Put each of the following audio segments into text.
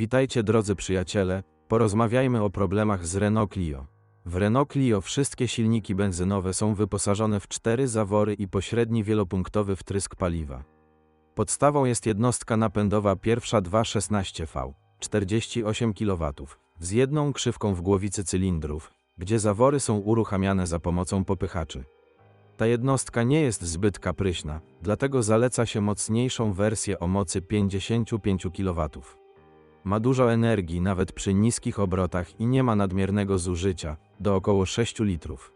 Witajcie drodzy przyjaciele, porozmawiajmy o problemach z Renault Clio. W Renault Clio wszystkie silniki benzynowe są wyposażone w cztery zawory i pośredni wielopunktowy wtrysk paliwa. Podstawą jest jednostka napędowa pierwsza 216V, 48 kW, z jedną krzywką w głowicy cylindrów, gdzie zawory są uruchamiane za pomocą popychaczy. Ta jednostka nie jest zbyt kapryśna, dlatego zaleca się mocniejszą wersję o mocy 55 kW. Ma dużo energii nawet przy niskich obrotach i nie ma nadmiernego zużycia, do około 6 litrów.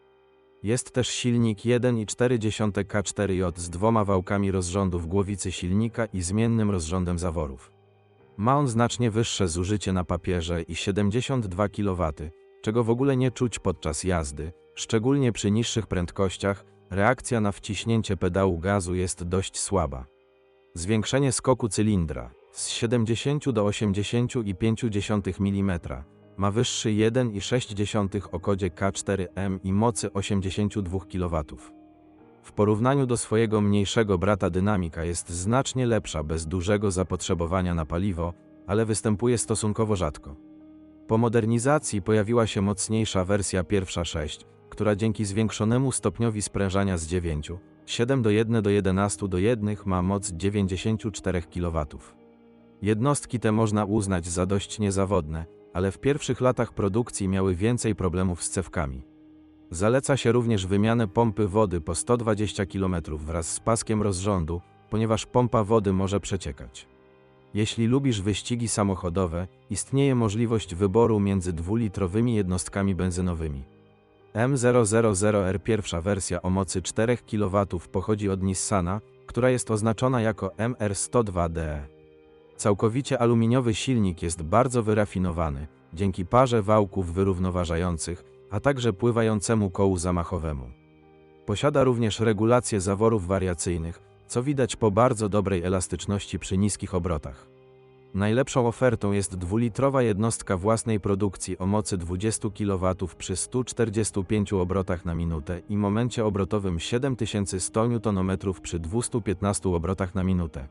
Jest też silnik 1,4 K4J z dwoma wałkami rozrządu w głowicy silnika i zmiennym rozrządem zaworów. Ma on znacznie wyższe zużycie na papierze i 72 kW, czego w ogóle nie czuć podczas jazdy, szczególnie przy niższych prędkościach, reakcja na wciśnięcie pedału gazu jest dość słaba. Zwiększenie skoku cylindra z 70 do 80,5 mm ma wyższy 1,6 o kodzie K4M i mocy 82 kW. W porównaniu do swojego mniejszego brata dynamika jest znacznie lepsza bez dużego zapotrzebowania na paliwo, ale występuje stosunkowo rzadko. Po modernizacji pojawiła się mocniejsza wersja pierwsza 6, która dzięki zwiększonemu stopniowi sprężania z 9, 7 do 1 do 11 do 1 ma moc 94 kW. Jednostki te można uznać za dość niezawodne, ale w pierwszych latach produkcji miały więcej problemów z cewkami. Zaleca się również wymianę pompy wody po 120 km wraz z paskiem rozrządu, ponieważ pompa wody może przeciekać. Jeśli lubisz wyścigi samochodowe, istnieje możliwość wyboru między dwulitrowymi jednostkami benzynowymi. M000R pierwsza wersja o mocy 4 kW pochodzi od Nissana, która jest oznaczona jako MR102DE. Całkowicie aluminiowy silnik jest bardzo wyrafinowany, dzięki parze wałków wyrównoważających, a także pływającemu kołu zamachowemu. Posiada również regulację zaworów wariacyjnych, co widać po bardzo dobrej elastyczności przy niskich obrotach. Najlepszą ofertą jest dwulitrowa jednostka własnej produkcji o mocy 20 kW przy 145 obrotach na minutę i momencie obrotowym 7100 Nm przy 215 obrotach na minutę.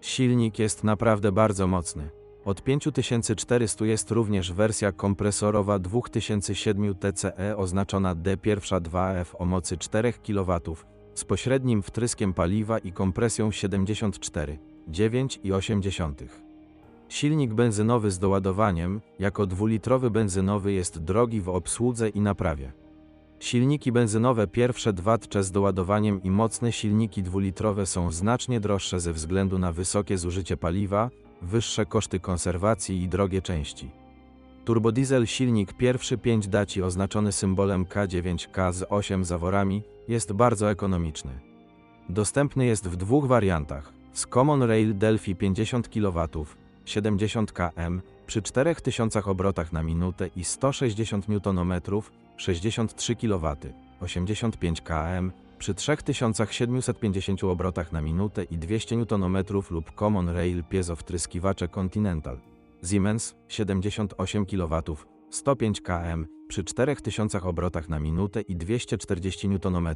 Silnik jest naprawdę bardzo mocny. Od 5400 jest również wersja kompresorowa 2007 TCE oznaczona D1-2F o mocy 4 kW z pośrednim wtryskiem paliwa i kompresją 74, 9,8. Silnik benzynowy z doładowaniem, jako dwulitrowy benzynowy jest drogi w obsłudze i naprawie. Silniki benzynowe pierwsze 2TC z doładowaniem i mocne silniki dwulitrowe są znacznie droższe ze względu na wysokie zużycie paliwa, wyższe koszty konserwacji i drogie części. Turbodiesel silnik pierwszy 5 daci oznaczony symbolem K9K z 8 zaworami jest bardzo ekonomiczny. Dostępny jest w dwóch wariantach: z Common Rail Delphi 50 kW, 70 km przy 4000 obrotach na minutę i 160 Nm, 63 kW, 85 km przy 3750 obrotach na minutę i 200 Nm lub Common Rail piezo wtryskiwacze Continental. Siemens 78 kW, 105 km przy 4000 obrotach na minutę i 240 Nm.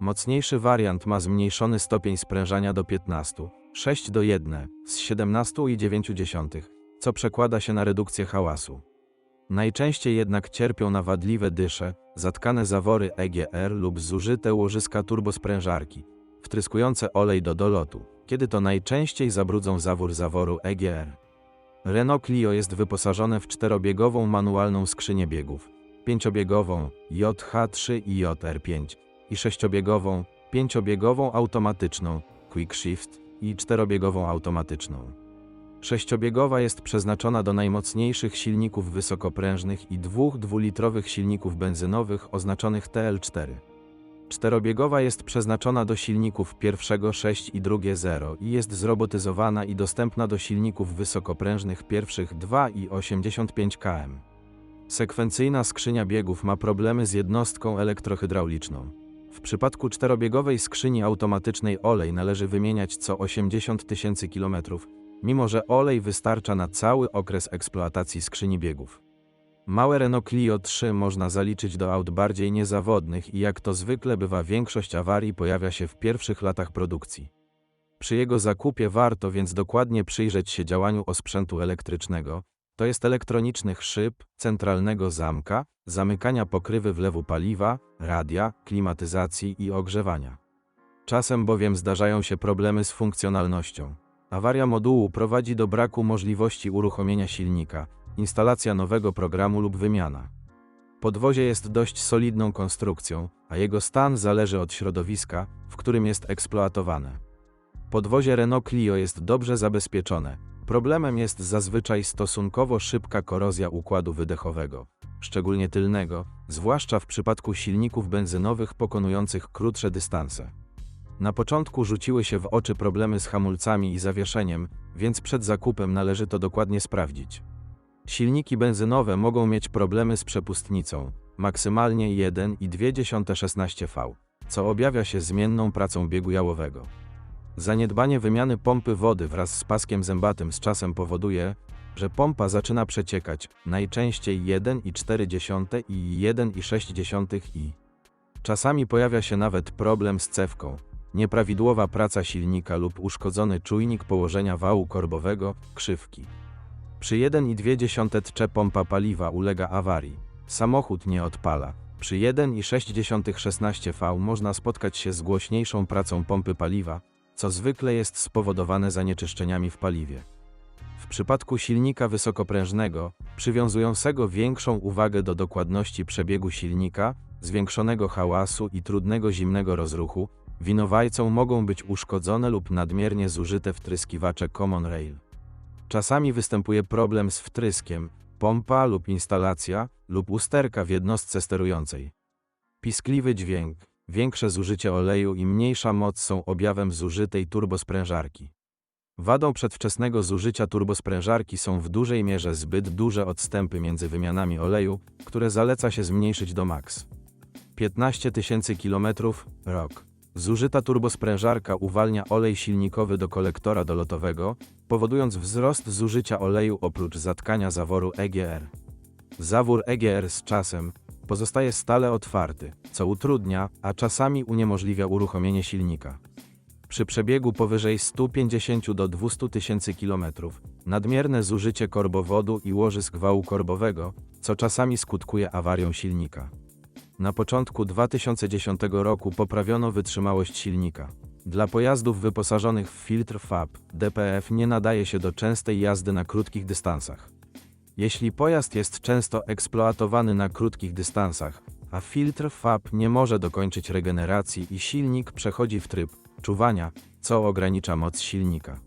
Mocniejszy wariant ma zmniejszony stopień sprężania do 15, 6 do 1 z 17,9, co przekłada się na redukcję hałasu. Najczęściej jednak cierpią na wadliwe dysze, zatkane zawory EGR lub zużyte łożyska turbosprężarki, wtryskujące olej do dolotu, kiedy to najczęściej zabrudzą zawór zaworu EGR. Renault Clio jest wyposażone w czterobiegową manualną skrzynię biegów, pięciobiegową JH3 i JR5 i sześciobiegową, pięciobiegową automatyczną Quick Shift i czterobiegową automatyczną. Sześciobiegowa jest przeznaczona do najmocniejszych silników wysokoprężnych i dwóch dwulitrowych silników benzynowych oznaczonych TL4. Czterobiegowa jest przeznaczona do silników pierwszego 6 i drugie 0 i jest zrobotyzowana i dostępna do silników wysokoprężnych pierwszych 2 i 85 km. Sekwencyjna skrzynia biegów ma problemy z jednostką elektrohydrauliczną. W przypadku czterobiegowej skrzyni automatycznej olej należy wymieniać co 80 tysięcy kilometrów, mimo że olej wystarcza na cały okres eksploatacji skrzyni biegów. Małe Renault Clio 3 można zaliczyć do aut bardziej niezawodnych i jak to zwykle bywa większość awarii pojawia się w pierwszych latach produkcji. Przy jego zakupie warto więc dokładnie przyjrzeć się działaniu osprzętu elektrycznego, to jest elektronicznych szyb, centralnego zamka, zamykania pokrywy wlewu paliwa, radia, klimatyzacji i ogrzewania. Czasem bowiem zdarzają się problemy z funkcjonalnością. Awaria modułu prowadzi do braku możliwości uruchomienia silnika, instalacja nowego programu lub wymiana. Podwozie jest dość solidną konstrukcją, a jego stan zależy od środowiska, w którym jest eksploatowane. Podwozie Renault Clio jest dobrze zabezpieczone. Problemem jest zazwyczaj stosunkowo szybka korozja układu wydechowego, szczególnie tylnego, zwłaszcza w przypadku silników benzynowych pokonujących krótsze dystanse. Na początku rzuciły się w oczy problemy z hamulcami i zawieszeniem, więc przed zakupem należy to dokładnie sprawdzić. Silniki benzynowe mogą mieć problemy z przepustnicą, maksymalnie 1,2 V, co objawia się zmienną pracą biegu jałowego. Zaniedbanie wymiany pompy wody wraz z paskiem zębatym z czasem powoduje, że pompa zaczyna przeciekać, najczęściej 1,4 i 1,6 i. Czasami pojawia się nawet problem z cewką, nieprawidłowa praca silnika lub uszkodzony czujnik położenia wału korbowego, krzywki. Przy 1,2 tcze pompa paliwa ulega awarii. Samochód nie odpala. Przy 1,6 16 V można spotkać się z głośniejszą pracą pompy paliwa, co zwykle jest spowodowane zanieczyszczeniami w paliwie. W przypadku silnika wysokoprężnego, przywiązującego większą uwagę do dokładności przebiegu silnika, zwiększonego hałasu i trudnego zimnego rozruchu, winowajcą mogą być uszkodzone lub nadmiernie zużyte wtryskiwacze Common Rail. Czasami występuje problem z wtryskiem, pompa lub instalacja, lub usterka w jednostce sterującej. Piskliwy dźwięk, większe zużycie oleju i mniejsza moc są objawem zużytej turbosprężarki. Wadą przedwczesnego zużycia turbosprężarki są w dużej mierze zbyt duże odstępy między wymianami oleju, które zaleca się zmniejszyć do maks. 15 tysięcy km, rok. Zużyta turbosprężarka uwalnia olej silnikowy do kolektora dolotowego, powodując wzrost zużycia oleju oprócz zatkania zaworu EGR. Zawór EGR z czasem pozostaje stale otwarty, co utrudnia, a czasami uniemożliwia uruchomienie silnika. Przy przebiegu powyżej 150 do 200 tysięcy km, nadmierne zużycie korbowodu i łożysk wału korbowego, co czasami skutkuje awarią silnika. Na początku 2010 roku poprawiono wytrzymałość silnika. Dla pojazdów wyposażonych w filtr FAB, DPF nie nadaje się do częstej jazdy na krótkich dystansach. Jeśli pojazd jest często eksploatowany na krótkich dystansach, a filtr FAB nie może dokończyć regeneracji i silnik przechodzi w tryb czuwania, co ogranicza moc silnika.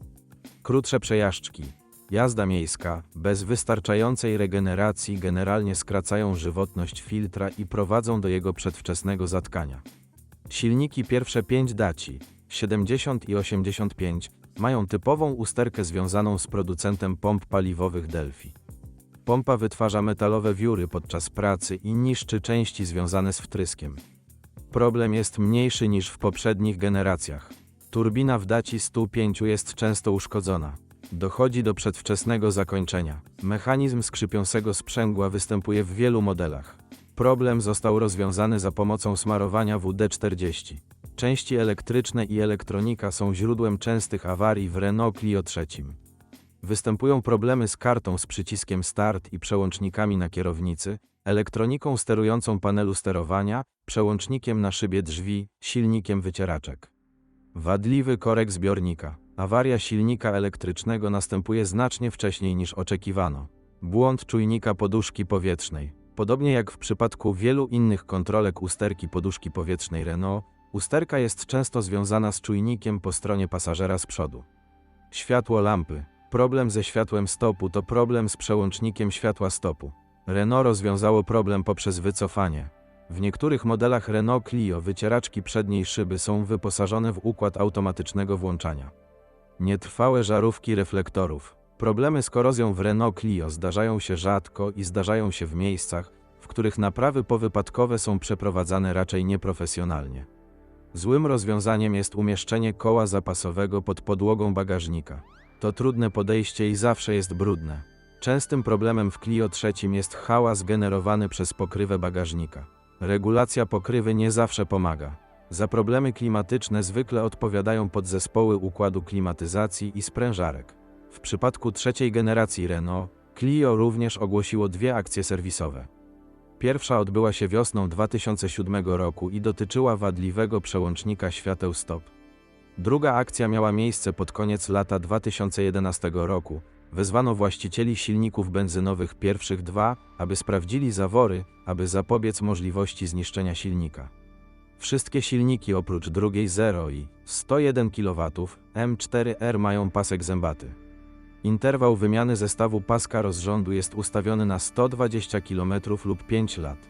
Krótsze przejażdżki, Jazda miejska, bez wystarczającej regeneracji generalnie skracają żywotność filtra i prowadzą do jego przedwczesnego zatkania. Silniki pierwsze 5 Daci, 70 i 85, mają typową usterkę związaną z producentem pomp paliwowych Delphi. Pompa wytwarza metalowe wióry podczas pracy i niszczy części związane z wtryskiem. Problem jest mniejszy niż w poprzednich generacjach. Turbina w Daci 105 jest często uszkodzona. Dochodzi do przedwczesnego zakończenia. Mechanizm skrzypiącego sprzęgła występuje w wielu modelach. Problem został rozwiązany za pomocą smarowania WD-40. Części elektryczne i elektronika są źródłem częstych awarii w Renault Clio III. Występują problemy z kartą z przyciskiem Start i przełącznikami na kierownicy, elektroniką sterującą panelu sterowania, przełącznikiem na szybie drzwi, silnikiem wycieraczek. Wadliwy korek zbiornika. Awaria silnika elektrycznego następuje znacznie wcześniej niż oczekiwano. Błąd czujnika poduszki powietrznej. Podobnie jak w przypadku wielu innych kontrolek usterki poduszki powietrznej Renault, usterka jest często związana z czujnikiem po stronie pasażera z przodu. Światło lampy. Problem ze światłem stopu to problem z przełącznikiem światła stopu. Renault rozwiązało problem poprzez wycofanie. W niektórych modelach Renault Clio wycieraczki przedniej szyby są wyposażone w układ automatycznego włączania. Nietrwałe żarówki reflektorów. Problemy z korozją w Renault Clio zdarzają się rzadko i zdarzają się w miejscach, w których naprawy powypadkowe są przeprowadzane raczej nieprofesjonalnie. Złym rozwiązaniem jest umieszczenie koła zapasowego pod podłogą bagażnika. To trudne podejście i zawsze jest brudne. Częstym problemem w Clio trzecim jest hałas generowany przez pokrywę bagażnika. Regulacja pokrywy nie zawsze pomaga. Za problemy klimatyczne zwykle odpowiadają podzespoły układu klimatyzacji i sprężarek. W przypadku trzeciej generacji Renault, Clio również ogłosiło dwie akcje serwisowe. Pierwsza odbyła się wiosną 2007 roku i dotyczyła wadliwego przełącznika świateł stop. Druga akcja miała miejsce pod koniec lata 2011 roku. Wezwano właścicieli silników benzynowych pierwszych dwa, aby sprawdzili zawory, aby zapobiec możliwości zniszczenia silnika. Wszystkie silniki oprócz drugiej 0 i 101 kW M4R mają pasek zębaty. Interwał wymiany zestawu paska rozrządu jest ustawiony na 120 km lub 5 lat.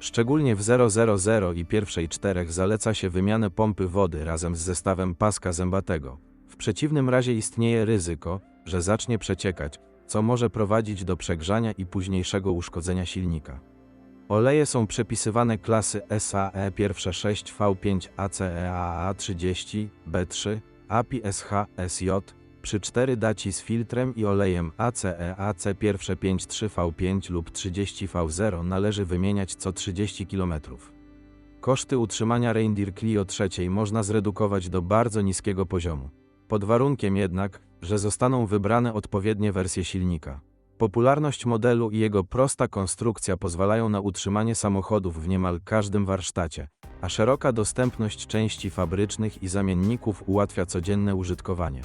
Szczególnie w 000 i pierwszej czterech zaleca się wymianę pompy wody razem z zestawem paska zębatego. W przeciwnym razie istnieje ryzyko, że zacznie przeciekać, co może prowadzić do przegrzania i późniejszego uszkodzenia silnika. Oleje są przepisywane klasy SAE pierwsze 6 V5 ACEAA 30 B3 API SH SJ przy 4 daci z filtrem i olejem ACE AC pierwsze 5 3V5 lub 30 V0 należy wymieniać co 30 km. Koszty utrzymania Reindeer Clio III można zredukować do bardzo niskiego poziomu. Pod warunkiem jednak, że zostaną wybrane odpowiednie wersje silnika. Popularność modelu i jego prosta konstrukcja pozwalają na utrzymanie samochodów w niemal każdym warsztacie, a szeroka dostępność części fabrycznych i zamienników ułatwia codzienne użytkowanie.